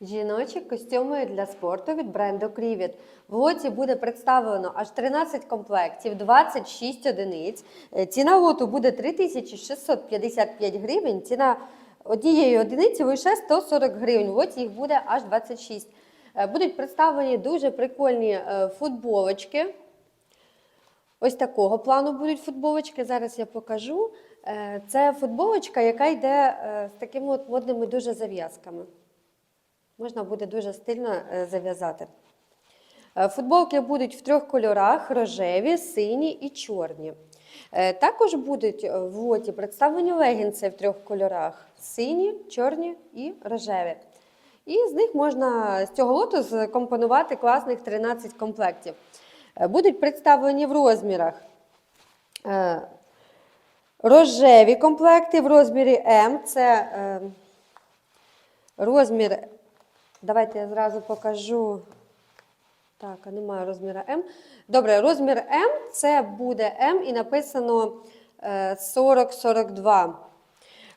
Жіночі костюми для спорту від бренду Крівіт. В лоті буде представлено аж 13 комплектів, 26 одиниць. Е, Ціна лоту буде 3655 гривень. Ціна однієї одиниці лише 140 гривень. В лоті їх буде аж 26. Е, Будуть представлені дуже прикольні е, футболочки. Ось такого плану будуть футболочки. Зараз я покажу. Це футболочка, яка йде з такими от модними дуже зав'язками. Можна буде дуже стильно е, зав'язати. Е, Футболки будуть в трьох кольорах: рожеві, сині і чорні. Е, Також будуть в лоті представлені легінси в трьох кольорах: сині, чорні і рожеві. І з них можна з цього лоту скомпонувати класних 13 комплектів. Будуть представлені в розмірах. Рожеві комплекти в розмірі М. Це розмір. Давайте я зразу покажу. Так, а немає розміру М. Добре, розмір М це буде М і написано е, 40-42.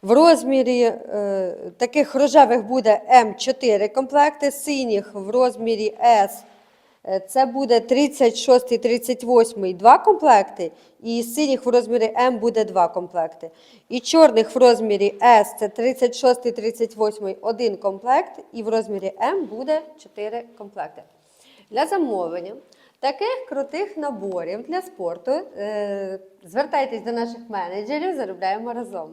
В розмірі е, таких рожевих буде М4 комплекти, синіх в розмірі С. е, Це буде 36, 38, два комплекти, і синіх в розмірі М буде два комплекти. І чорних в розмірі С це 36, 38, один комплект, і в розмірі М буде 4 комплекти. Для замовлення таких крутих наборів для спорту е, звертайтесь до наших менеджерів, заробляємо разом.